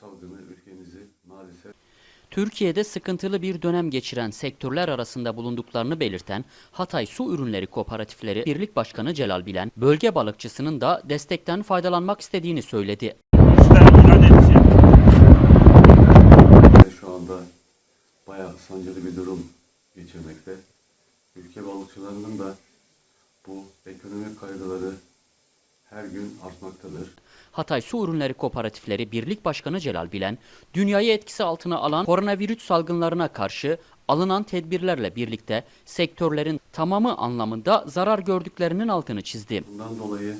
salgını ülkemizi maalesef Türkiye'de sıkıntılı bir dönem geçiren sektörler arasında bulunduklarını belirten Hatay Su Ürünleri Kooperatifleri Birlik Başkanı Celal Bilen, bölge balıkçısının da destekten faydalanmak istediğini söyledi. şu anda bayağı sancılı bir durum geçirmekte. Ülke balıkçılarının da bu ekonomik kaygıları her gün artmaktadır. Hatay Su Ürünleri Kooperatifleri Birlik Başkanı Celal Bilen, dünyayı etkisi altına alan koronavirüs salgınlarına karşı alınan tedbirlerle birlikte sektörlerin tamamı anlamında zarar gördüklerinin altını çizdi. Bundan dolayı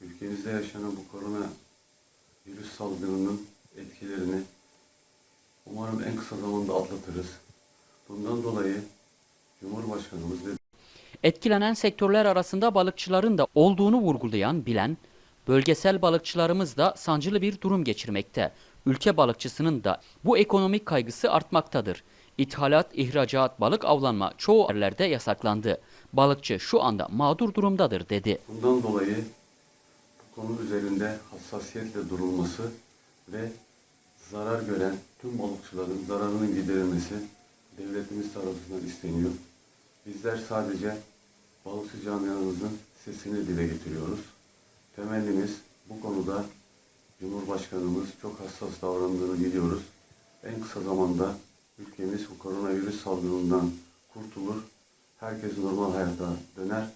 ülkemizde yaşanan bu korona virüs salgınının etkilerini umarım en kısa zamanda atlatırız. Bundan dolayı Cumhurbaşkanımız ve Etkilenen sektörler arasında balıkçıların da olduğunu vurgulayan Bilen, bölgesel balıkçılarımız da sancılı bir durum geçirmekte. Ülke balıkçısının da bu ekonomik kaygısı artmaktadır. İthalat, ihracat, balık avlanma çoğu yerlerde yasaklandı. Balıkçı şu anda mağdur durumdadır dedi. bundan dolayı bu konu üzerinde hassasiyetle durulması ve zarar gören tüm balıkçıların zararının giderilmesi devletimiz tarafından isteniyor. Bizler sadece balıkçı camiamızın sesini dile getiriyoruz. Temennimiz bu konuda Cumhurbaşkanımız çok hassas davrandığını biliyoruz. En kısa zamanda ülkemiz bu koronavirüs salgınından kurtulur. Herkes normal hayata döner.